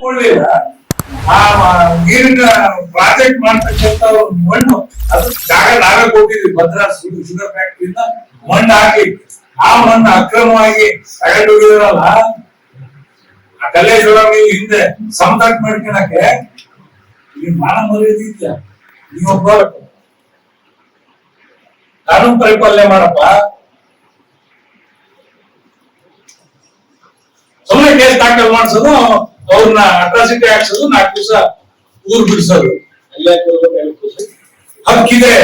ಕೊಳ್ಳಿಲ್ಲ ಆ ನೀರಿನ ಪ್ರಾಜೆಕ್ಟ್ ಮಾಡ್ತಕ್ಕಂತ ಮಣ್ಣು, ಅದು ಜಾಗ ನಾವೇ ಕೊಟ್ಟಿದ್ವಿ ಭದ್ರಾ ಶುಗರ್ ಫ್ಯಾಕ್ಟ್ರಿಯಿಂದ ಮಣ್ಣು ಹಾಕಿ. ಆ ಮಣ್ಣು ಅಕ್ರಮವಾಗಿ ತಗೊಂಡೋಗಿದ್ರಲ್ಲ ಆ ಕಲ್ಲೇಶ್ವರಂ ಹಿಂದೆ ಸಂಪರ್ಕ ಮಾಡ್ಕೊಳಕ್ಕೆ ಈ ಮಾನ ಮರ್ಯಾದೆ ಇದೆಯಾ? ನೀವೊಬ್ಬ. ಕಾನೂನು ಪರಿಪಾಲನೆ ಮಾಡಪ್ಪ. ಸುಮ್ಮನೆ ಕೇಸ್ ದಾಖಲು ಮಾಡಿಸೋದು ಅವ್ರನ್ನ ಅಟ್ರಾಸಿಟಿ ಹಾಕ್ಸೋದು ನಾಲ್ಕು ದಿವಸ ಊರ್ ಬಿಡಿಸೋದು. ಹಕ್ಕಿದೆ.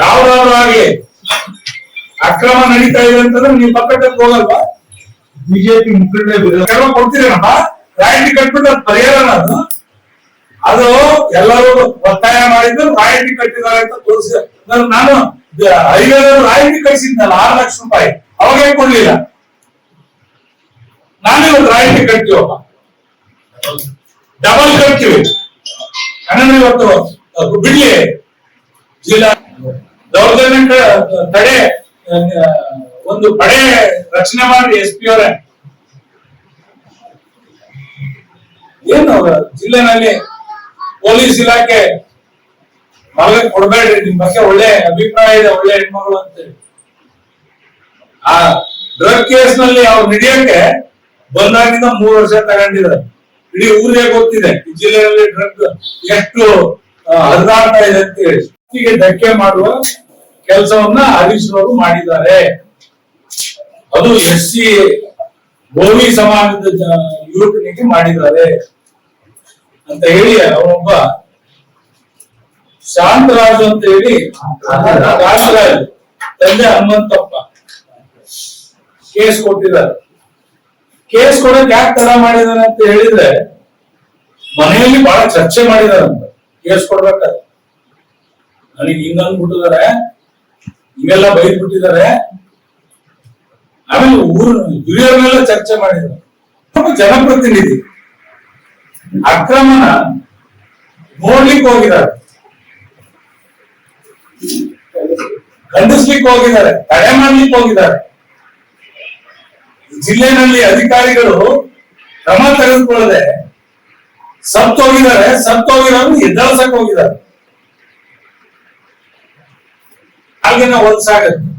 ಯಾವ್ದಾದ್ರು ಆಗ್ಲಿ ಅಕ್ರಮ ನಡೀತಾ ಇದೆ ಅಂತಂದ್ರೆ ನೀವು ಪಕ್ಕಕ್ಕೆ ಹೋಗಲ್ವಾ? ಬಿಜೆಪಿ ಮುಖಂಡ ಕ್ರಮ ಕೊಡ್ತೀರೇನಪ್ಪ? ರಾಯಲ್ಟಿ ಕಟ್ಬಿಟ್ಟು ಅದು ಪರಿಹಾರ ಅದು? ಅದು ಎಲ್ಲರೂ ಒತ್ತಾಯ ಮಾಡಿದ್ರು ರಾಯಲ್ಟಿ ಕಟ್ಟಿದ್ದಾರೆ ಅಂತ ತೋರಿಸಿ ನಾನು ಐದಾರು ರಾಯಲ್ಟಿ ಕಳಿಸಿದ್ನಲ್ಲ ಆರು ಲಕ್ಷ ರೂಪಾಯಿ. ಅವಾಗೇ ಕೊಡ್ಲಿಲ್ಲ. ನಾನೇ ಒಂದು ರಾಯಲ್ಟಿ ಕಟ್ತೀವಪ್ಪ ಡಬಲ್ ಕಟ್ತೀವಿ. ಹನ್ನೊಂದು ಇವತ್ತು ಬಿಡ್ಲಿ. ಜಿಲ್ಲಾ ದೌರ್ಜನ್ಯ ತಡೆ ಒಂದು ಪಡೆ ರಚನೆ ಮಾಡಿ ಎಸ್ ಪಿ ಅವರೇ. ಏನು ಜಿಲ್ಲೆನಲ್ಲಿ ಪೊಲೀಸ್ ಇಲಾಖೆ ಮಗ ಕೊಡ್ಬೇಡ್ರಿ, ನಿಮ್ ಬಗ್ಗೆ ಒಳ್ಳೆ ಅಭಿಪ್ರಾಯ ಇದೆ, ಒಳ್ಳೆ ಹೆಣ್ಮಗಳು ಅಂತೇಳಿ. ಆ ಡ್ರಗ್ ಕೇಸ್ನಲ್ಲಿ ಅವ್ರು ಹಿಡಿಯಕ್ಕೆ ಬಂದಾಗಿಂದ ಮೂರು ವರ್ಷ ತಗೊಂಡಿದ್ದಾರೆ. ಇಡೀ ಊರಿಗೆ ಗೊತ್ತಿದೆ ಜಿಲ್ಲೆಯಲ್ಲಿ ಡ್ರಗ್ ಎಷ್ಟು ಹರಿದಾಡ್ತಾ ಇದೆ ಅಂತ ಹೇಳಿ. ಧಕ್ಕೆ ಮಾಡುವ ಕೆಲಸವನ್ನ ಹರೀಶ್ ಅವರು ಮಾಡಿದ್ದಾರೆ. ಅದು ಎಸ್ ಸಿ ಗೋವಿ ಸಮಾಜದ ಯುವಕನಿಗೆ ಮಾಡಿದ್ದಾರೆ. ಅಂತ ಹೇಳಿ ಅವನೊಬ್ಬ ಶಾಂತರಾಜು ಅಂತ ಹೇಳಿ, ಶಾಂತರಾಜ್, ತಂದೆ ಹನುಮಂತಪ್ಪ ಕೇಸ್ ಕೊಟ್ಟಿದ್ದಾರೆ. ಕೇಸ್ ಕೊಡಕ್ ಯಾಕೆ ತರ ಮಾಡಿದಾರೆ ಅಂತ ಹೇಳಿದ್ರೆ, ಮನೆಯಲ್ಲಿ ಬಹಳ ಚರ್ಚೆ ಮಾಡಿದಾರೆ ಅಂತ. ಕೇಸ್ ಕೊಡ್ಬೇಕಾದ್ರೆ. ನನಗೆ ಹಿಂಗ್ ಅಂದ್ಬಿಟ್ಟಿದ್ದಾರೆ ಇವೆಲ್ಲ ಬೈದ್ ಬಿಟ್ಟಿದ್ದಾರೆ ಆಮೇಲೆ ಊರು, ಹಿರಿಯರನ್ನೆಲ್ಲ ಚರ್ಚೆ ಮಾಡಿದ್ರು. ಜನಪ್ರತಿನಿಧಿ. ಅಕ್ರಮನ ನೋಡ್ಲಿಕ್ಕೆ ಹೋಗಿದ್ದಾರೆ. ಖಂಡಿಸ್ಲಿಕ್ಕೆ ಹೋಗಿದ್ದಾರೆ. ತಡೆ ಮಾಡ್ಲಿಕ್ಕೆ ಹೋಗಿದ್ದಾರೆ. ಜಿಲ್ಲೆನಲ್ಲಿ ಅಧಿಕಾರಿಗಳು ಕ್ರಮ ತೆಗೆದುಕೊಳ್ಳದೆ ಸತ್ತೋಗಿದ್ದಾರೆ, ಸತ್ತೋಗಿರೋರು ಎದ್ದಳಸಕ್ ಹೋಗಿದ್ದಾರೆ. ಹಾಗೇನ ಒಲ್ಸಾಗತ್ತೆ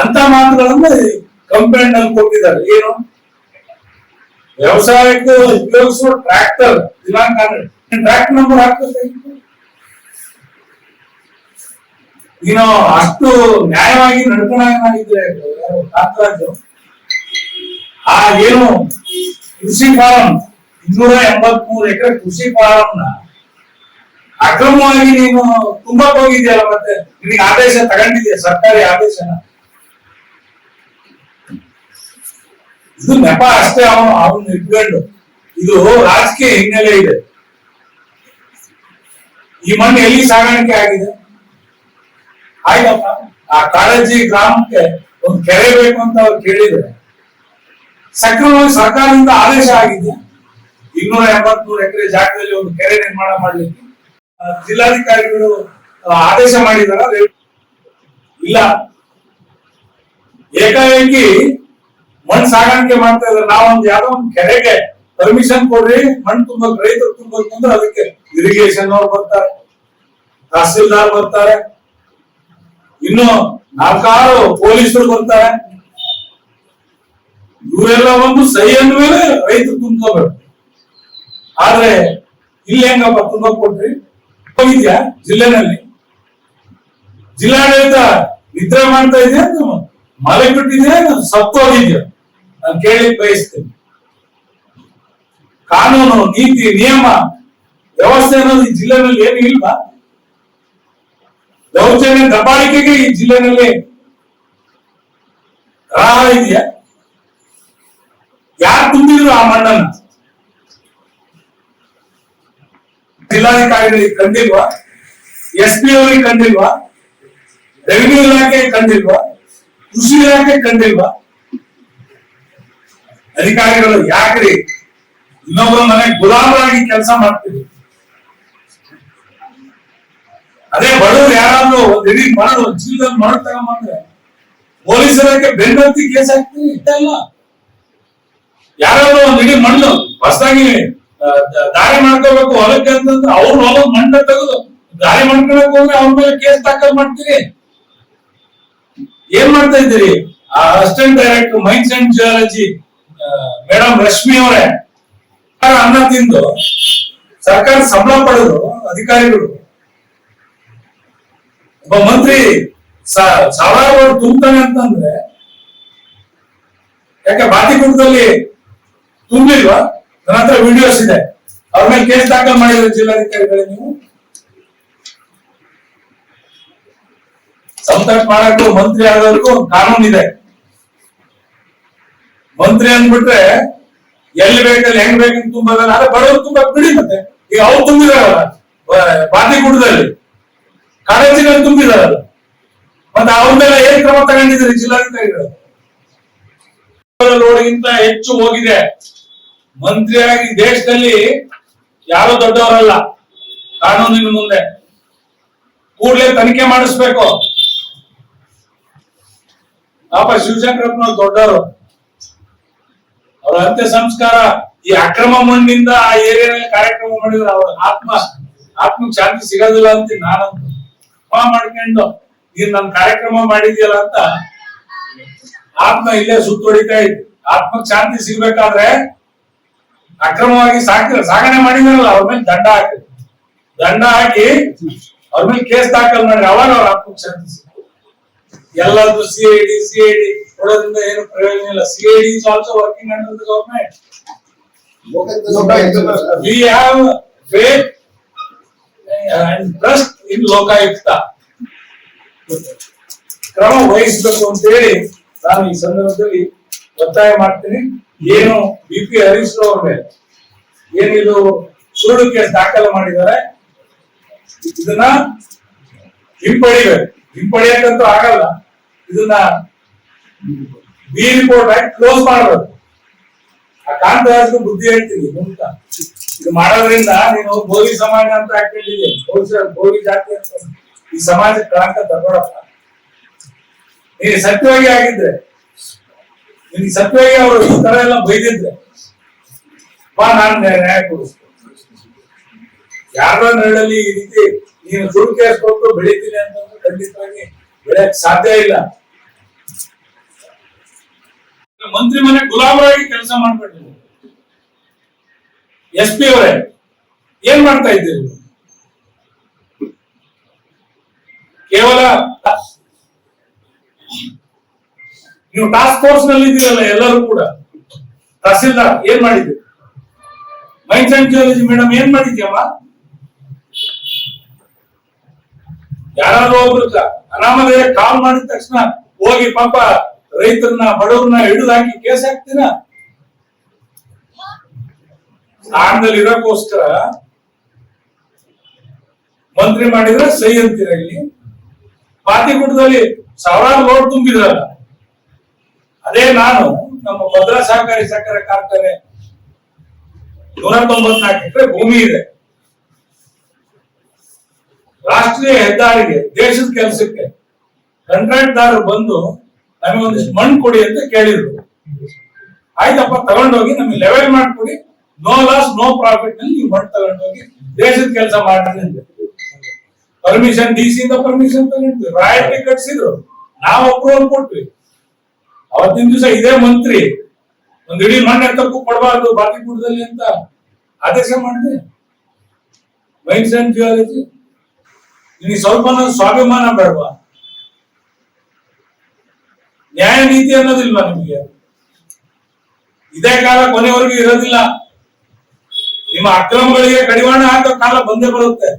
ಅಂತ ಮಾತುಗಳನ್ನು ಕಂಪ್ಲೇಂಟ್ ಅಲ್ಲಿ ಕೊಟ್ಟಿದ್ದಾರೆ. ಏನು? ವ್ಯವಸಾಯಕ್ಕೆ ಉಪಯೋಗಿಸುವ ಟ್ರ್ಯಾಕ್ಟರ್, ದಿನಾಂಕ ಟ್ರ್ಯಾಕ್ಟರ್ ನಂಬರ್ ಹಾಕ್ತದೆ ನೀನು ಅಷ್ಟು ನ್ಯಾಯವಾಗಿ ನಡ್ಕೊಂಡಾಗಿದ್ರೆ ಕಾಂತರಾಜು ಆ ಏನು ಕೃಷಿ ಫಾರಂ, ಇನ್ನೂರ ಎಂಬತ್ ಮೂರು ಎಕರೆ ಕೃಷಿ ಫಾರಂ ನ ಅಕ್ರಮವಾಗಿ ನೀನು ತುಂಬಾ ಹೋಗಿದ್ಯಲ್ಲ ಮತ್ತೆ? ನಿಮಗೆ ಆದೇಶ ತಗೊಂಡಿದ್ಯಾ ಸರ್ಕಾರಿ ಆದೇಶನ? ಇದು ನೆಪ ಅಷ್ಟೇ ಅವನು ಅವನು ಇಟ್ಕೊಂಡು ಇದು ರಾಜಕೀಯ ಹಿನ್ನೆಲೆ ಇದೆ. ಈ ಮಣ್ಣು ಎಲ್ಲಿ ಸಾಗಾಣಿಕೆ ಆಗಿದೆ? ಆಯ್ತಪ್ಪ. ಆ ಕಾಳಜಿ ಗ್ರಾಮಕ್ಕೆ ಒಂದು ಕೆರೆ ಬೇಕು ಅಂತ ಅವ್ರು ಕೇಳಿದ್ರೆ ಸಕ್ರಮವಾಗಿ ಸರ್ಕಾರದಿಂದ ಆದೇಶ ಆಗಿದೆ ಇನ್ನೂರ ಎಂಬತ್ಮೂರು ಎಕರೆ ಜಾಗದಲ್ಲಿ ಒಂದು ಕೆರೆ ನಿರ್ಮಾಣ ಮಾಡಲಿಕ್ಕೆ. ಜಿಲ್ಲಾಧಿಕಾರಿಗಳು ಆದೇಶ ಮಾಡಿದಾರ ಇಲ್ಲ. ಏಕಾಏಕಿ ಮಣ್ಣು ಸಾಗಾಣಿಕೆ ಮಾಡ್ತಾ ಇದ್ದಾರೆ ನಾವೊಂದು ಯಾವ್ದೋ ಒಂದು ಕೆರೆಗೆ ಪರ್ಮಿಷನ್ ಕೊಡ್ರಿ, ಮಣ್ಣು ತುಂಬಕ್ ರೈತರು ತುಂಬಕ್ ಅಂದ್ರೆ ಅದಕ್ಕೆ ಇರಿಗೇಷನ್ ಅವ್ರು ಬರ್ತಾರೆ, ತಹಸೀಲ್ದಾರ್ ಬರ್ತಾರೆ. ಇನ್ನು ನಾಲ್ಕಾರು ಪೊಲೀಸರು ಬರ್ತಾರೆ. ಇವರೆಲ್ಲ ಒಂದು ಸಹಿ ಅಂದ್ಮೇಲೆ ರೈತರು ತುಂಬ್ಕೋಬೇಕು. ಆದ್ರೆ ಇಲ್ಲಿ ಹೆಂಗಪ್ಪ ತುಂಬಕ್ ಕೊಟ್ರಿ ಹೋಗಿದ್ಯಾ ಜಿಲ್ಲೆನಲ್ಲಿ? ಜಿಲ್ಲಾಡಳಿತ ನಿದ್ರೆ ಮಾಡ್ತಾ ಇದೆ ಮಳೆ ಮಲೆ ಬಿಟ್ಟಿದ್ಯಾ ಸತ್ತು ಹೋಗಿದ್ಯಾ? ನಾನು ಕೇಳಿ ಬಯಸ್ತೇನೆ. ಕಾನೂನು, ನೀತಿ, ನಿಯಮ, ವ್ಯವಸ್ಥೆ ಅನ್ನೋದು ಈ ಜಿಲ್ಲೆನಲ್ಲಿ ಏನು ಇಲ್ವಾ? ದೌರ್ಜನ್ಯ ದಬ್ಬಾಳಿಕೆಗೆ ಈ ಜಿಲ್ಲೆನಲ್ಲಿ ರಾಹ ಇದೆಯಾ? ಯಾರು ತುಂಬಿದ್ರು ಆ ಮಣ್ಣನ್ನ? ಜಿಲ್ಲಾಧಿಕಾರಿಗಳಿಗೆ ಕಂಡಿಲ್ವಾ? ಎಸ್ ಪಿ ಅವರಿಗೆ ಕಂಡಿಲ್ವಾ? ರೆವಿನ್ಯೂ ಇಲಾಖೆ ಕಂಡಿಲ್ವಾ? ಕೃಷಿ ಇಲಾಖೆ ಕಂಡಿಲ್ವಾ? ಅಧಿಕಾರಿಗಳು ಯಾಕ್ರಿ? ಇನ್ನೊಬ್ಬರ ಮನೆ ಗುಲಾಮರಾಗಿ ಕೆಲಸ ಮಾಡ್ತೀವಿ ಅದೇ ಬಡವರು ಯಾರಾದ್ರೂ ಇಡೀ ಮರಳು ಚೀಲದಲ್ಲಿ ಮರಳು ತಗೊಂಬಂದ್ರೆ ಪೊಲೀಸರಕ್ಕೆ ಬೆನ್ನತ್ತಿ ಕೇಸ್ ಹಾಕ್ತೀವಿ ಇಷ್ಟಲ್ಲ ಯಾರಾದ್ರೂ ಒಂದ್ ಇಡೀ ಮಣ್ಣು ಹೊಸದಾಗಿ ದಾರಿ ಮಾಡ್ಕೋಬೇಕು ಹೊಲಕ್ಕೆ ಅಂತಂದ್ರೆ ಅವ್ರ ಹೊಲದ ಮಣ್ಣ ತೆಗೆದು ದಾರಿ ಮಾಡ್ಕೊಳಕ್ ಹೋದ್ರೆ ಅವ್ರ ಮೇಲೆ ಕೇಸ್ ದಾಖಲ್ ಮಾಡ್ತೀರಿ? ಏನ್ ಮಾಡ್ತಾ ಇದ್ದೀರಿ? ಆ assistant director, mines and geology madam Rashmi ಅವರೇ ಅನ್ನ ತಿಂದು ಸರ್ಕಾರ ಸಂಬಳ ಪಡೆದು ಅಧಿಕಾರಿಗಳು, ಒಬ್ಬ ಮಂತ್ರಿ ಸಾವಿರಾರು ತುಂಬ್ತಾನೆ ಅಂತಂದ್ರೆ, ಯಾಕೆ ಬಾತಿಗುಡ್ಡದಲ್ಲಿ ತುಂಬಿಲ್ವಾ? ನನ್ನ ಹತ್ರ ವಿಡಿಯೋಸ್ ಇದೆ. ಅವ್ರ ಮೇಲೆ ಕೇಸ್ ದಾಖಲು ಮಾಡಿದ್ರೆ ಜಿಲ್ಲಾಧಿಕಾರಿಗಳೇ ನೀವು? ಸಂಪರ್ಕ ಮಾಡಕ್ಕೂ ಮಂತ್ರಿ ಆಗೋದಕ್ಕೂ ಕಾನೂನು ಇದೆ. ಮಂತ್ರಿ ಅಂದ್ಬಿಟ್ರೆ ಎಲ್ಲಿ ಬೇಕಲ್ಲಿ ಹೆಂಗ್ ಬೇಕು ತುಂಬೋದಲ್ಲ, ಆದ್ರೆ ಬಡವರು ತುಂಬಾ ಬಿಡಿ ಮತ್ತೆ. ಈಗ ಅವ್ರು ತುಂಬಿದಾರಲ್ಲ ಬಾತಿಗುಡ್ಡದಲ್ಲಿ ಕಾಲೇಜಿನಲ್ಲಿ ತುಂಬಿದಾರಲ್ಲ. ಮತ್ತೆ ಅವ್ರ ಮೇಲೆ ಏನ್ ಕ್ರಮ ತಗೊಂಡಿದ್ರಿ ಜಿಲ್ಲಾಧಿಕಾರಿಗಳು? ರೋಡ್ಗಿಂತ ಹೆಚ್ಚು ಹೋಗಿದೆ. ಮಂತ್ರಿಯಾಗಿ ದೇಶದಲ್ಲಿ ಯಾರು ದೊಡ್ಡವರಲ್ಲ? ಕಾನೂನಿನ ಮುಂದೆ. ಕೂಡಲೇ ತನಿಖೆ ಮಾಡಿಸ್ಬೇಕು. ಪಾಪ ಶಿವಶಂಕರಪ್ಪನವ್ರು ದೊಡ್ಡವರು. ಅವರ ಅಂತ್ಯ ಸಂಸ್ಕಾರ, ಈ ಅಕ್ರಮ ಮಣ್ಣಿಂದ ಆ ಏರಿಯಾದಲ್ಲಿ ಕಾರ್ಯಕ್ರಮ ಮಾಡಿದ್ರೆ ಅವ್ರ ಆತ್ಮ ಆತ್ಮ ಶಾಂತಿ ಸಿಗೋದಿಲ್ಲ ಅಂತ ನಾನಂತ ಮಾಡ್ಕೊಂಡು, ನೀನ್ ನನ್ ಕಾರ್ಯಕ್ರಮ ಮಾಡಿದ್ಯಲ್ಲ ಅಂತ ಆತ್ಮ ಇಲ್ಲೇ ಸುತ್ತೊಡಿತಾ ಇತ್ತು ಆತ್ಮಕ್ ಶಾಂತಿ ಸಿಗ್ಬೇಕಾದ್ರೆ ಅಕ್ರಮವಾಗಿ ಸಾಕ ಸಾಗಣೆ ಮಾಡಿದಾರಲ್ಲ, ಅವ್ರ ಮೇಲೆ ದಂಡ ಹಾಕಿ ದಂಡ ಹಾಕಿ ಅವ್ರ ಮೇಲೆ ಕೇಸ್ ದಾಖಲ್ ಮಾಡಿ ಅವಾಗ ಅವ್ರ ಹಕ್ಕು ಶಾಂತಿ ಎಲ್ಲದೂ C I D C I D ಕೊಡೋದ್ರಿಂದ ಏನು ಪ್ರಯೋಜನ ಇಲ್ಲ. C I D is also working under the government we have faith and trust in Lokayukta ಕ್ರಮ ವಹಿಸಬೇಕು ಅಂತ ಹೇಳಿ ನಾನು ಈ ಸಂದರ್ಭದಲ್ಲಿ ಒತ್ತಾಯ ಮಾಡ್ತೀನಿ. ಏನು ಬಿ ಪಿ ಹರೀಶ್ ಅವ್ರ ಏನಿದು ಸುಳ್ಳು ಕೇಸ್ ದಾಖಲು ಮಾಡಿದ್ದಾರೆ, ಇದನ್ನ ಹಿಂಪಡಿಬೇಕು ಹಿಂಪಡಿಯಕ್ಕಂತೂ ಆಗಲ್ಲ. ಇದನ್ನ ಬಿ ರಿಪೋರ್ಟ್ ಆಗಿ ಕ್ಲೋಸ್ ಮಾಡಬೇಕು. ಆ ಕಾಂತರಾಜ್ ಬುದ್ಧಿ ಹೇಳ್ತೀನಿ ಮುಂತ ಇದು ಮಾಡೋದ್ರಿಂದ ನೀನು ಭೋಗಿ ಸಮಾಜ ಅಂತ ಹಾಕೊಂಡಿದ್ದೀನಿ ಭೋಗಿ ಭೋಗಿ ಜಾತಿ ಅಂತ. ಈ ಸಮಾಜಕ್ಕೆ ಕಳಂಕ ತಗೊಳಪ್ಪ. ನೀನು ಸತ್ಯವಾಗಿ ಆಗಿದ್ರೆ ನಿನಗೆ ಸತ್ಯವಾಗಿ ಅವರು ಈ ತರ ಎಲ್ಲ ಬೈದಿದ್ರೆ. ಬಾ, ನಾನು ನ್ಯಾಯ ಕೊಡಿಸ್ತೀನಿ. ಯಾರೋ ನೆರಳಲ್ಲಿ ಈ ರೀತಿ ನೀನು ಸುಳ್ಳು ಕೇಸ್ ಕೊಟ್ಟು ಬೆಳಿತೀನಿ ಅಂತಂದ್ರೆ ಖಂಡಿತವಾಗಿ ಬೆಳೆಯಕ್ ಸಾಧ್ಯ ಇಲ್ಲ. ಮಂತ್ರಿ ಮನೆ ಗುಲಾಮರಾಗಿ ಕೆಲಸ ಮಾಡ್ಬಿಟ್ಟಿದ್ರು ಎಸ್ ಪಿ ಅವರೇ, ಏನ್ ಮಾಡ್ತಾ ಇದ್ದೀರಿ? ಕೇವಲ ನೀವು ಟಾಸ್ಕ್ ಫೋರ್ಸ್ನಲ್ಲಿ ಇದ್ದೀರಲ್ಲ ಎಲ್ಲರೂ ಕೂಡ. ತಹಸೀಲ್ದಾರ್, ಏನ್ ಮಾಡಿದ್ರಿ? ಮೈನ್ಸ್ ಅಂಡ್ ಜಿಯಾಲಜಿ ಮೇಡಮ್ ಏನ್ ಮಾಡಿದ್ಯಮ್ಮ? ಯಾರಾದ್ರೂ ಒಬ್ರು ಅನಾಮಧೇಯ ಕಾಲ್ ಮಾಡಿದ ತಕ್ಷಣ ಹೋಗಿ ಪಾಪ ರೈತರನ್ನ, ಬಡವ್ರನ್ನ ಹಿಡಿದು ಕೇಸ್ ಹಾಕ್ತೀರ? ಸ್ಥಾನದಲ್ಲಿ ಇರೋಕ್ಕೋಸ್ಕರ ಮಂತ್ರಿ ಮಾಡಿದ್ರೆ ಸೈ ಅಂತೀರ ಇಲ್ಲಿ? ಪಾತಿಗುಡ್ಡದಲ್ಲಿ ಸಾವಿರಾರು ಲೋಡ್ ತುಂಬಿದ್ರಲ್ಲ. ಅದೇ ನಾನು ನಮ್ಮ ಭದ್ರಾ ಸಹಕಾರಿ ಸಕ್ಕರೆ ಕಾರ್ಖಾನೆ ನೂರ ತೊಂಬತ್ನಾಲ್ಕು ಎಕರೆ ಭೂಮಿ ಇದೆ. ರಾಷ್ಟ್ರೀಯ ಹೆದ್ದಾರಿಗೆ, ದೇಶದ ಕೆಲಸಕ್ಕೆ ಕಂಟ್ರಾಕ್ಟ್ದಾರರು ಬಂದು ನಮಗೆ ಒಂದಿಷ್ಟು ಮಣ್ಣು ಕೊಡಿ ಅಂತ ಕೇಳಿದ್ರು. ಆಯ್ತಪ್ಪ, ತಗೊಂಡೋಗಿ ನಮಗೆ ಲೆವೆಲ್ ಮಾಡ್ಕೊಡಿ. ನೋ ಲಾಸ್ ನೋ ಪ್ರಾಫಿಟ್ನಲ್ಲಿ ನೀವು ಮಣ್ಣು ತಗೊಂಡೋಗಿ ದೇಶದ ಕೆಲಸ ಮಾಡ್ರಿ ಅಂತ ಪರ್ಮಿಷನ್ ಡಿ ಸಿ ಇಂದ ಪರ್ಮಿಷನ್ ತಗೊಂಡ್ವಿ ರಾಯಲ್ಟಿ ಕಟ್ಸಿದ್ರು. ನಾವು ಅಪ್ರೂವಲ್ ಕೊಟ್ವಿ. ಅವತ್ತಿನ ದಿವಸ ಇದೇ ಮಂತ್ರಿ. ಒಂದ್ ಇಡೀ ಮಣ್ಣೆ ತಪ್ಪು ಕೊಡಬಾರ್ದು ಬಾತಿಗುಡ್ಡದಲ್ಲಿ ಅಂತ ಆದೇಶ ಮಾಡಿದೆ. ಮೈನ್ಸ್ ಅಂಡ್ ಜಿಯಾಲಜಿ ನಿನಗೆ ಸ್ವಲ್ಪ ಸ್ವಾಭಿಮಾನ ಬೇಡವಾ? ನ್ಯಾಯ ನೀತಿ ಅನ್ನೋದಿಲ್ವಾ ನಿಮಗೆ? ಇದೇ ಕಾಲ ಕೊನೆವರೆಗೂ ಇರೋದಿಲ್ಲ. ನಿಮ್ಮ ಅಕ್ರಮಗಳಿಗೆ ಕಡಿವಾಣ ಹಾಕೋ ಕಾಲ ಬಂದೇ ಬರುತ್ತೆ.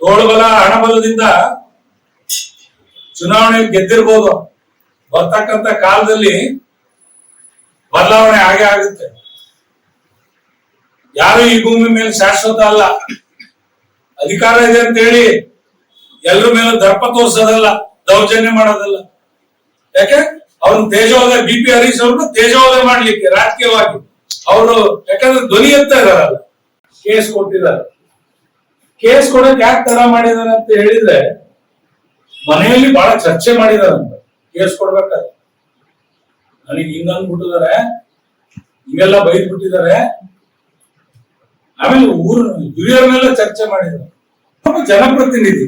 ತೋಳುಬಲ ಹಣಬಲದಿಂದ ಚುನಾವಣೆ ಗೆದ್ದಿರ್ಬೋದು. ಬರ್ತಕ್ಕಂತ ಕಾಲದಲ್ಲಿ ಬದಲಾವಣೆ ಆಗೇ ಆಗುತ್ತೆ. ಯಾರು ಈ ಭೂಮಿ ಮೇಲೆ ಶಾಶ್ವತ ಅಲ್ಲ. ಅಧಿಕಾರ ಇದೆ ಅಂತ ಹೇಳಿ ಎಲ್ರ ಮೇಲೆ ದರ್ಪ ತೋರಿಸೋದಲ್ಲ, ದೌರ್ಜನ್ಯ ಮಾಡೋದಲ್ಲ. ಯಾಕೆ? ಅವ್ರನ್ನ ತೇಜೋದಯ ಬಿ ಪಿ ಹರೀಶ್ ಅವ್ರನ್ನ ಮಾಡ್ಲಿಕ್ಕೆ, ರಾಜಕೀಯವಾಗಿ. ಅವರು ಯಾಕಂದ್ರೆ ಧ್ವನಿ ಅಂತ ಇದಾರಲ್ಲ ಕೇಸ್ ಕೊಟ್ಟಿದ್ದಾರೆ. ಕೇಸ್ ಕೊಡಕ್ ಯಾಕೆ ತರ ಮಾಡಿದಾರೆ ಅಂತ ಹೇಳಿದ್ರೆ ಮನೆಯಲ್ಲಿ ಬಹಳ ಚರ್ಚೆ ಮಾಡಿದಾರಂತ ಕೇಸ್ ಕೊಡ್ಬೇಕಾದ್ರೆ. ನನಗೆ ಹಿಂಗ ಬಿಟ್ಟಿದ್ದಾರೆ ಹಿಂಗೆಲ್ಲ ಬೈದ್ ಬಿಟ್ಟಿದ್ದಾರೆ ಆಮೇಲೆ ಊರು, ಹಿರಿಯರನ್ನೆಲ್ಲ ಚರ್ಚೆ ಮಾಡಿದ್ರು ಒಬ್ಬ ಜನಪ್ರತಿನಿಧಿ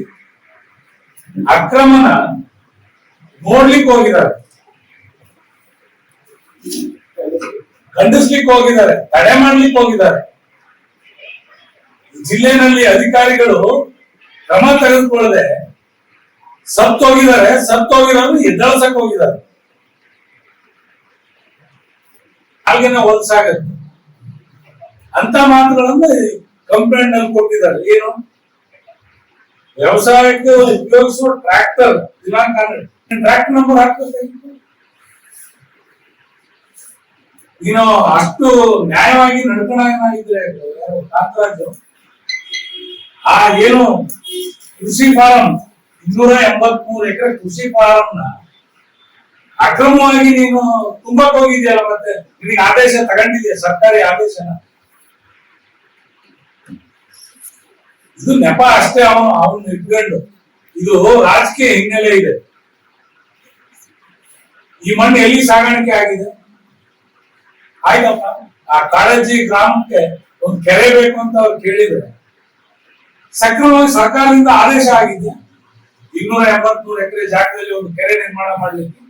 ಅಕ್ರಮನ ನೋಡ್ಲಿಕ್ಕೆ ಹೋಗಿದ್ದಾರೆ. ಖಂಡಿಸ್ಲಿಕ್ಕೆ ಹೋಗಿದ್ದಾರೆ. ತಡೆ ಮಾಡ್ಲಿಕ್ಕೆ ಹೋಗಿದ್ದಾರೆ. ಜಿಲ್ಲೆನಲ್ಲಿ ಅಧಿಕಾರಿಗಳು ಕ್ರಮ ತೆಗೆದುಕೊಳ್ಳದೆ ಸತ್ತೋಗಿದ್ದಾರೆ, ಸತ್ತೋಗಿರೋರು ಎದ್ದಳಸಕ್ ಹೋಗಿದ್ದಾರೆ. ಹಾಗೇನೆ ಹೊಲಸಾಗತ್ತೆ ಅಂತ ಮಾತುಗಳನ್ನು ಕಂಪ್ಲೇಂಟ್ನಲ್ಲಿ ಕೊಟ್ಟಿದ್ದಾರೆ. ಏನು? ವ್ಯವಸಾಯಕ್ಕೆ ಉಪಯೋಗಿಸುವ ಟ್ರ್ಯಾಕ್ಟರ್, ದಿನಾಂಕ ಟ್ರ್ಯಾಕ್ಟರ್ ನಂಬರ್ ಹಾಕ್ಬೇಕು. ನೀನು ಅಷ್ಟು ನ್ಯಾಯವಾಗಿ ನಡ್ಕೊಂಡಾಗಿದ್ರೆ ಕಾಂತರಾಜು? ಆ ಏನು ಕೃಷಿ ಫಾರಂ ಇನ್ನೂರ ಎಂಬತ್ ಮೂರು ಎಕರೆ ಕೃಷಿ ಫಾರಂ ನ ಅಕ್ರಮವಾಗಿ ನೀನು ತುಂಬಕ್ ಹೋಗಿದ್ಯಲ್ಲ ಮತ್ತೆ? ನಿನಗೆ ಆದೇಶ ತಗೊಂಡಿದ್ಯಾ? ಸರ್ಕಾರಿ ಆದೇಶನ? ಇದು ನೆಪ ಅಷ್ಟೇ ಅವನು ಅವನು ಇಟ್ಕೊಂಡು ಇದು ರಾಜಕೀಯ ಹಿನ್ನೆಲೆ ಇದೆ. ಈ ಮಣ್ಣು ಎಲ್ಲಿ ಸಾಗಾಣಿಕೆ ಆಗಿದೆ? ಆಯ್ತಪ್ಪ. ಆ ಕಾಳಜಿ ಗ್ರಾಮಕ್ಕೆ ಒಂದು ಕೆರೆ ಬೇಕು ಅಂತ ಅವ್ರು ಕೇಳಿದ್ರೆ. ಸಕ್ರಮವಾಗಿ ಸರ್ಕಾರದಿಂದ ಆದೇಶ ಆಗಿದೆ ಇನ್ನೂರ ಎಂಬತ್ಮೂರು ಎಕರೆ ಜಾಗದಲ್ಲಿ ಒಂದು ಕೆರೆ ನಿರ್ಮಾಣ ಮಾಡ್ಲಿಕ್ಕೆ